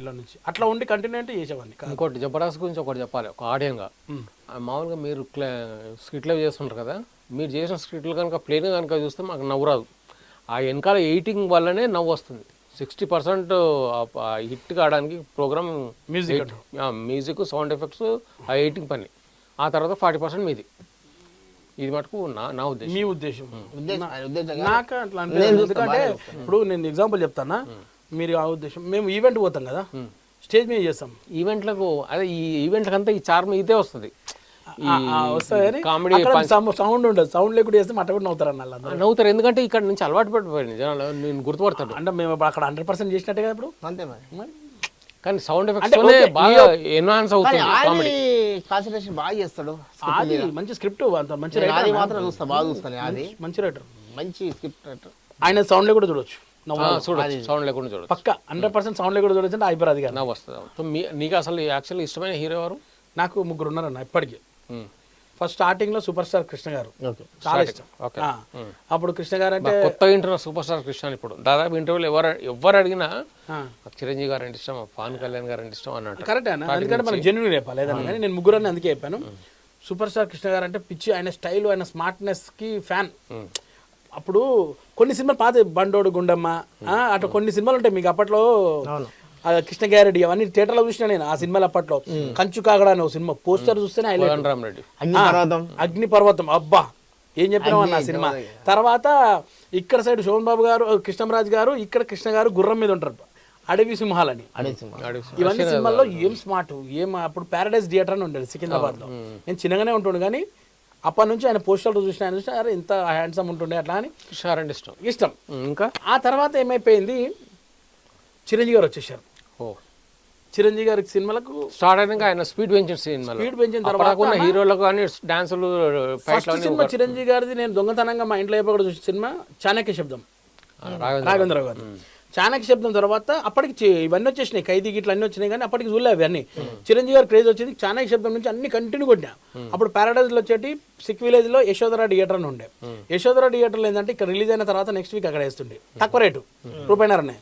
మైండ్లో నుంచి. అట్లా ఉండి కంటిన్యూ అంటే చేసేవాడిని. ఇంకోటి జబర్దస్త్ గురించి ఒకటి చెప్పాలి ఒక ఆడియన్గా మ్. మామూలుగా మీరు స్క్రిప్ట్లో చేస్తుంటారు కదా మీరు చేసిన స్క్రిప్ట్లు కనుక ప్లేన్ కనుక చూస్తే మాకు నవ్వు రాదు ఆ వెనకాల ఎయిటింగ్ వల్లనే నవ్వు వస్తుంది. సిక్స్టీ పర్సెంట్ హిట్ కావడానికి program Music music sound effects ఆ ఎయిటింగ్ పని. ఆ తర్వాత ఫార్టీ పర్సెంట్ మీది. ఇది మటుకు నా నా ఉద్దేశం. మీ ఉద్దేశం. నాకు అట్లా అంటే ఇప్పుడు నేను ఎగ్జాంపుల్ చెప్తానా? మీరు ఆ ఉద్దేశం. మేము ఈవెంట్ పోతాం కదా? స్టేజ్ మీద చేస్తాం. ఈవెంట్లకు అదే ఈ ఈవెంట్లకు అంతా ఈ చార్మ్ ఇదే వస్తుంది. వస్తాయని కామెడీ సౌండ్ ఉండదు. సౌండ్ లేకుండా చేస్తే మట్ట కూడా నవ్వుతారు అన్న. నవ్వుతారు. ఎందుకంటే ఇక్కడ నుంచి అలవాటు పడిపోయింది జనాలు. నేను గుర్తుపడతాడు అంటే మేము అక్కడ హండ్రెడ్ పర్సెంట్ చేసినట్టే కదా ఇప్పుడు? అంతే మరి. కానీ సౌండ్ ఎఫెక్ట్స్ బాగా ఎన్హాన్స్ అవుతుంది ఆది కాన్సన్ట్రేషన్ బాగా చేస్తాడు అది మంచి స్క్రిప్ట్ అంత మంచి ఆది మాత్రం చూస్తా బాగా చూస్తాను ఆది. మంచి రైటర్ మంచి స్క్రిప్ట్ రైటర్ ఆయన సౌండ్ కూడా చూడొచ్చు. చూడొచ్చు సౌండ్ లేకుండా చూడొచ్చు. పక్క హండ్రెడ్ పర్సెంట్ సౌండ్ కూడా చూడొచ్చు అంటే నవ్వు వస్తుంది. మీ నీకు అసలు యాక్చువల్లీ ఇష్టమైన హీరో ఎవరు? నాకు ముగ్గురు ఉన్నారన్న ఇప్పటికీ. ఫస్ట్ స్టార్టింగ్లో సూపర్ స్టార్ కృష్ణ గారు. ఓకే. చాలా ఇష్టం. అప్పుడు కృష్ణ గారు అంటే కొత్తగా వింటున్న సూపర్ స్టార్ కృష్ణ ఇప్పుడు. దాదాపు ఇంటర్వ్యూలు ఎవరు ఎవరు అడిగినా చిరంజీవి గారు అంటే ఇష్టం పవన్ కళ్యాణ్ గారు అంటే ఇష్టం అన్నట్టు. కరెక్టే అన్న. ఎందుకంటే మనకు జెన్యున్ చెప్పాలి. ఏదన్నా కానీ నేను ముగ్గురని అందుకే చెప్పాను. సూపర్ స్టార్ కృష్ణ గారు అంటే పిచ్చి ఆయన స్టైల్ ఆయన స్మార్ట్నెస్కి ఫ్యాన్ అప్పుడు కొన్ని సినిమాలు పాత బండోడు గుండమ్మ ఆ, అటు కొన్ని సినిమాలు ఉంటాయి. మీకు అప్పట్లో ఆ, కృష్ణ గ్యారెడ్డి అవన్నీ థియేటర్లో చూసిన నేను ఆ సినిమాలు అప్పట్లో. కంచు కాగడా అనే ఒక సినిమా. పోస్టర్ చూస్తేనే అగ్ని పర్వతం అగ్ని పర్వతం అబ్బా! ఏం చెప్పినావు అన్న ఆ సినిమా? తర్వాత ఇక్కడ సైడ్ శోభన్ బాబు గారు కృష్ణరాజు గారు ఇక్కడ కృష్ణ గారు గుర్రం మీద ఉంటారు. అడవి సింహాలని. ఇవన్నీ సినిమాల్లో ఏం స్మార్ట్ ఏం అప్పుడు పారడైజ్ థియేటర్ అని ఉండేది సికింద్రాబాద్లో నేను చిన్నగానే ఉంటుండే కానీ అప్పటి నుంచి ఆయన పోస్టర్లు చూసిన ఆయన చూసిన అరే ఇంత హ్యాండ్సమ్ ఉంటుండే అట్లా అని కృష్ణ అంటే ఇష్టం. ఇష్టం. ఇంకా? ఆ తర్వాత ఏమైపోయింది? చిరంజీవి గారు వచ్చేసారు. ఓ. చిరంజీవి గారి సినిమాలకు స్టార్ట్ అయినాక ఆయన స్పీడ్ పెంచిన సినిమాలో. స్పీడ్ పెంచిన తర్వాత హీరోలకు కానీ డాన్సులు ఫస్ట్ సినిమా చిరంజీవి గారిది నేను దొంగతనంగా మా ఇంట్లో అయిపోయి చూసిన సినిమా చాణక్య శబ్దం. రాఘవేంద్ర రాఘవేంద్రరావు గారు చాణక్య శబ్దం తర్వాత అప్పటికి ఇవన్నీ వచ్చేసినాయి. ఖైదీ గిట్లు అన్ని వచ్చినాయి కానీ అప్పటికి చూడలే అవన్నీ చిరంజీవి గారు క్రేజ్ వచ్చింది. చాణక్య శబ్దం నుంచి అన్ని కంటిన్యూ కొట్టినా. అప్పుడు పారాడైజ్లో వచ్చేటి సిక్ విలేజ్లో యశోధర థియేటర్ అని ఉండే. యశోధర థియేటర్ ఏంటంటే ఇక్కడ రిలీజ్ అయిన తర్వాత నెక్స్ట్ వీక్ అక్కడ వేస్తుండే. తక్కువ రేటు. రూపాయినరనే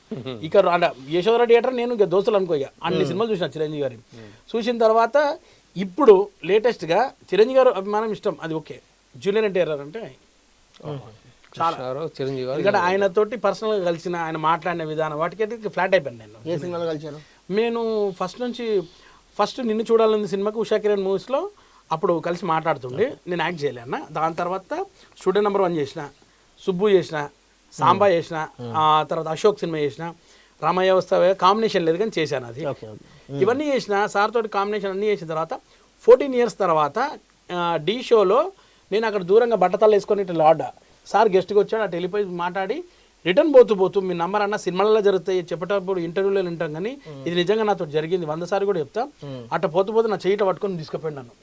ఇక్కడ యశోధర థియేటర్ నేను ఇక దోస్తులు అనుకో ఇక అన్ని సినిమాలు చూసిన చిరంజీవి గారి చూసిన తర్వాత ఇప్పుడు లేటెస్ట్గా చిరంజీవి గారు అభిమానం ఇష్టం. అది ఓకే. జూనియర్ ఎన్టీఆర్ అంటే గారు చిరంజీవి ఎందుకంటే ఆయనతోటి పర్సనల్గా కలిసిన ఆయన మాట్లాడిన విధానం వాటికి ఫ్లాట్ అయిపోయాను నేను. ఏ సినిమాలో కలిసారు నేను ఫస్ట్ నుంచి ఫస్ట్ నిన్ను చూడాలని సినిమాకి ఉషా కిరణ్ మూవీస్లో అప్పుడు కలిసి మాట్లాడుతుండే. నేను యాక్ట్ చేయలే అన్న. దాని తర్వాత స్టూడెంట్ నెంబర్ వన్ చేసిన సుబ్బు చేసిన సాంబా చేసిన ఆ తర్వాత అశోక్ సినిమా చేసిన రామయ్య వస్తావే కాంబినేషన్ లేదు కానీ చేశాను అది. ఇవన్నీ చేసిన సార్ తోటి కాంబినేషన్ అన్నీ చేసిన తర్వాత ఫోర్టీన్ ఇయర్స్ తర్వాత డి షోలో నేను అక్కడ దూరంగా బట్టతలు వేసుకొని ఇట్లా ఆడా సార్ గెస్ట్గా వచ్చాడు అటు వెళ్ళిపోయి మాట్లాడి రిటర్న్ పోతూ పోతూ మీ నంబర్ అన్న సినిమాలలో జరుగుతాయి చెప్పేటప్పుడు ఇంటర్వ్యూలో వింటాం కానీ ఇది నిజంగా నాతో జరిగింది వంద సార్లు కూడా చెప్తా అట్ట పోతూ పోతే నా చేయిట పట్టుకొని తీసుకుపోయాడు నన్ను.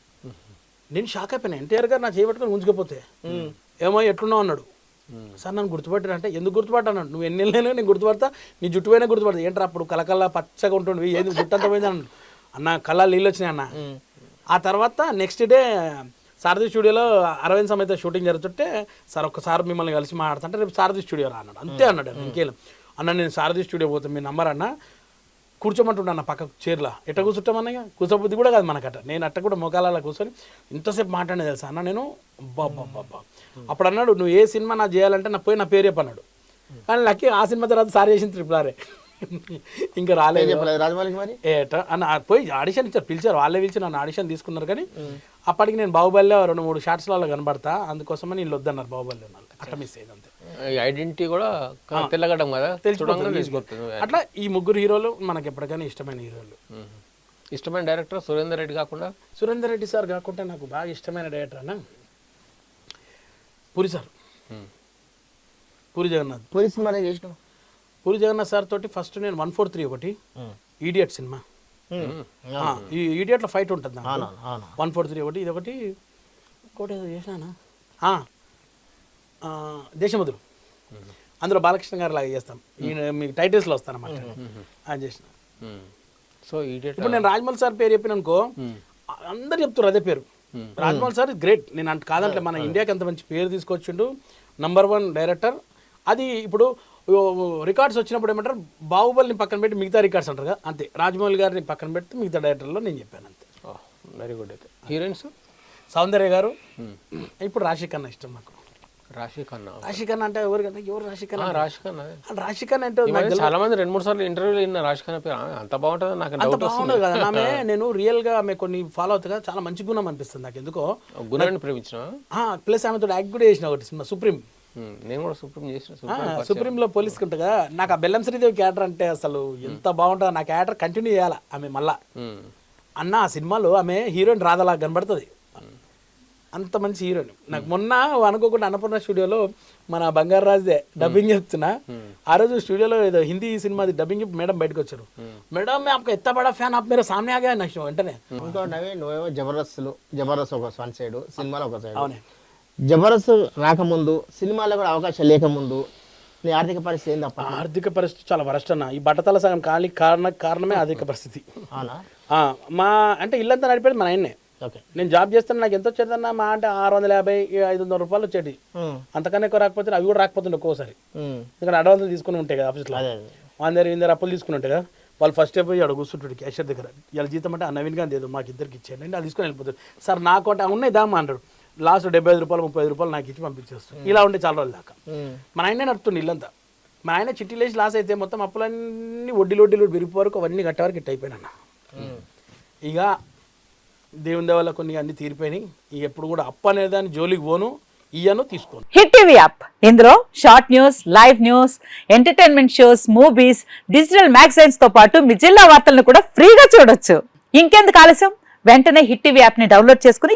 నేను షాక్ అయిపోయినా ఎన్టీఆర్ గారు నా చేయి పట్టుకొని ఉంచుకపోతే ఏమో ఎట్లున్నావు? అన్నాడు. సార్ నన్ను గుర్తుపట్టాడు అంటే ఎందుకు గుర్తుపట్టాను? అన్నాడు. నువ్వు ఎన్ని నెలలైనా నేను గుర్తుపడతా నీ జుట్టు పోయినా గుర్తుపడతా. ఏంట్రా అప్పుడు కలకల్లా పచ్చగా ఉంటుండే ఏది జుట్టు పోయింది? అన్న కళ్ళ నీళ్ళు వచ్చినాయి అన్న. ఆ తర్వాత నెక్స్ట్ డే సారథి స్టూడియోలో అరవింద్ సమేత షూటింగ్ జరుగుతుంటే సార్ ఒక్కసారి మిమ్మల్ని కలిసి మాట్లాడుతుంటే రేపు సారథి స్టూడియో రా అన్నాడు. అంతే అన్నాడు ఇంకేం అన్న నేను సారథి స్టూడియో పోతాను మీ నంబర్ అన్న? కూర్చోమంటుండ అన్న పక్క చీరలా. ఎట్ట కూర్చుంటామన్నగా కూర్చోబుద్ధి కూడా కాదు మనకట నేను అట్ట కూడా మొకాలలో కూర్చొని ఇంతసేపు మాట్లాడే తెలుసా అన్న నేను? బాబా అప్పుడు అన్నాడు నువ్వు ఏ సినిమా నా చేయాలంటే నా పోయి నా పేరు చెప్పన్నాడు కానీ లక్కీ ఆ సినిమా తర్వాత సార్ చేసింది త్రిపులారే ఇంకా రాలేదు. చెప్పలేదు? రాజమౌళికి మరి? ఏట అన్న ఆ పోయి ఆడిషన్ ఇచ్చారు పిలిచారు వాళ్ళే పిలిచి నన్ను ఆడిషన్ తీసుకున్నారు కానీ అప్పటికి నేను బాహుబలిలో రెండు మూడు షార్ట్స్లలో కనబడతా అందుకోసమని వీళ్ళు వద్దన్నారు బాహుబలి వాళ్ళు. అట్లా మిస్ అయ్యింది అంతే. ఐడెంటిటీ కూడా తెల్లగడం కదా? తెలిసిపోతుంది. అట్లా ఈ ముగ్గురు హీరోలు మనకి ఎప్పటికైనా ఇష్టమైన హీరోలు. ఇష్టమైన డైరెక్టర్ సురేందర్ రెడ్డి కాకుండా? సురేందర్ రెడ్డి సార్ కాకుండా నాకు బాగా ఇష్టమైన డైరెక్టర్ అన్న పూరి సార్. పూరి జగన్నాథ్. పోలీస్ సినిమానే చేసినావు? పూరి జగన్నాథ్ సార్ తోటి ఫస్ట్ నేను వన్ ఫోర్ త్రీ ఒకటి. Idiot cinema. ఈ ఈడియట్లో ఫైట్ ఉంటుంది వన్ ఫోర్ త్రీ ఒకటి ఇది ఒకటి ఇంకోటి ఏదో చేసినానా? దేశముద్రు. అందులో బాలకృష్ణ గారు లాగా చేస్తాం. మీకు టైటిల్స్లో వస్తానన్నమాట అది చేసిన. సో ఈడియట్ ఇప్పుడు నేను రాజమౌళి సార్ పేరు చెప్పిన అనుకో అందరు చెప్తారు అదే పేరు. రాజమౌళి సార్ గ్రేట్ నేను అంటే కాదంటే మన ఇండియాకి అంత మంచి పేరు తీసుకొచ్చిండు. నంబర్ వన్ డైరెక్టర్ అది ఇప్పుడు రికార్డ్స్ వచ్చినప్పుడు ఏమంటారు? బాహుబలిని పక్కన పెట్టి మిగతా రికార్డ్స్ అంటారు కదా? అంతే. రాజమౌళి గారిని పక్కన పెడితే మిగతా డైరెక్టర్లో నేను చెప్పాను అంతే. వెరీ గుడ్ అయితే. హీరోయిన్స్ సౌందర్య గారు? ఇప్పుడు రాశి ఖన్నా ఇష్టం నాకు. రాశి ఖన్నా రాశి ఖన్నా అంటే ఎవరు కదా? ఎవరు రాశి ఖన్నా రాశి ఖన్నా రాశి ఖన్నా అంటే చాలా మంది రెండు మూడు సార్లు ఇంటర్వ్యూలు విన్న రాశి ఖన్నా పేరు అంత బాగుంటుంది నాకు అంత డౌట్ బాగుండదు కదా? ఆమె నేను రియల్గా ఆమె కొన్ని ఫాలో అవుతా కదా? చాలా మంచి గుణం అనిపిస్తుంది నాకు. ఎందుకో గుణాన్ని ప్రేమించిన ప్లస్ ఆమెతో యాక్ట్ కూడా చేసిన ఒకటి సినిమా సుప్రీం నేను కూడా సుప్రీం చేసిన సుప్రీంలో పోలీస్ ఉంటా కదా. నాకు ఆ బెల్లం శ్రీదేవి క్యారెక్టర్ అంటే అసలు ఎంత బాగుంటుందో నా క్యారెక్టర్ కంటిన్యూ చేయాలి ఆమె మళ్ళా. అన్న ఆ సినిమాలో ఆమె హీరోయిన్ రాదలా కనబడుతుంది. అంత మంచి హీరోయిన్. నాకు మొన్న అనుకోకుండా అన్నపూర్ణ స్టూడియోలో మన బంగారు రాజే డబ్బింగ్ చెప్తున్నా. ఆ రోజు స్టూడియోలో ఏదో హిందీ సినిమాది డబ్బింగ్ చెప్పి మేడం బయటకు వచ్చారు. మేడం మే ఎత్త ఫ్యాన్ ఆప్ మీరు సామ్యాగా ఆగా వెంటనే ఇంకో నవే నువ్వేమో జబర్దస్త్ జబర్దస్త్ ఒక వన్ సైడ్ సినిమాలో ఒక సైడ్. జబర్దస్త్ రాకముందు సినిమాలో కూడా అవకాశం లేకముందు నీ ఆర్థిక పరిస్థితి ఏంది అప్ప ఆర్థిక పరిస్థితి చాలా వరస్ట్ అన్న. ఈ బట్టతల సగం ఖాళీ కారణ కారణమే ఆర్థిక పరిస్థితి. అవునా? మా అంటే ఇల్లంతా నడిపేది మా ఆయన్నే. ఓకే. నేను జాబ్ చేస్తాను నాకు ఎంత వచ్చేదన్న మా అంటే ఆరు వందల యాభై ఐదు వందల రూపాయలు వచ్చేది. అంతకన్నా ఎక్కువ రాకపోతే అవి కూడా రాకపోతుండే ఒక్కోసారి. ఇక్కడ అడ్వాన్సులు తీసుకుని ఉంటాయి కదా ఆఫీస్లో. అదే అదే. వాళ్ళ దగ్గర వీళ్ళ దగ్గర అప్పులు తీసుకుని ఉంటాయి కదా. వాళ్ళు ఫస్ట్ పోయి అక్కడ కూర్చుంటాడు క్యాషియర్ దగ్గర. ఇలా జీతం అంటే ఆ నవీన్ గాంధీ ఏదో మాకు ఇద్దరికి ఇచ్చేయండి అది తీసుకొని వెళ్ళిపోతాడు సార్ నాకు అంటే ఉన్నాయి దామా అంటాడు. లాస్ట్ డెబ్బై ఐదు రూపాయలు ముప్పై ఐదు రూపాయలు నాకు ఇచ్చి పంపించేస్తాడు ఇలా ఉండే చాలా రోజులు దాకా. మన ఆయనే నడుపుతుండే ఇల్లంతా. మన ఆయన చిట్టి లేచి లాస్ అయితే మొత్తం అప్పులన్నీ వడ్డీలు వడ్డీలు విరిపి వరకు అవన్నీ కట్టే వరకు ఇట్ అయిపోయినా ఇక దేవుని దేవాల కొన్ని అన్ని తీరిపోయినాయి. ఇక ఎప్పుడు కూడా అప్పు అనే దాన్ని జోలికి పోను ఇయ్యను తీసుకోను. Hit TV app. ఇందులో short news live news entertainment shows movies digital మ్యాగజైన్స్తో పాటు మీ జిల్లా వార్తలను కూడా ఫ్రీగా చూడొచ్చు. ఇంకెందుకు ఆలస్యం? వెంటనే హిట్ టీవీ యాప్ని డౌన్లోడ్ చేసుకుని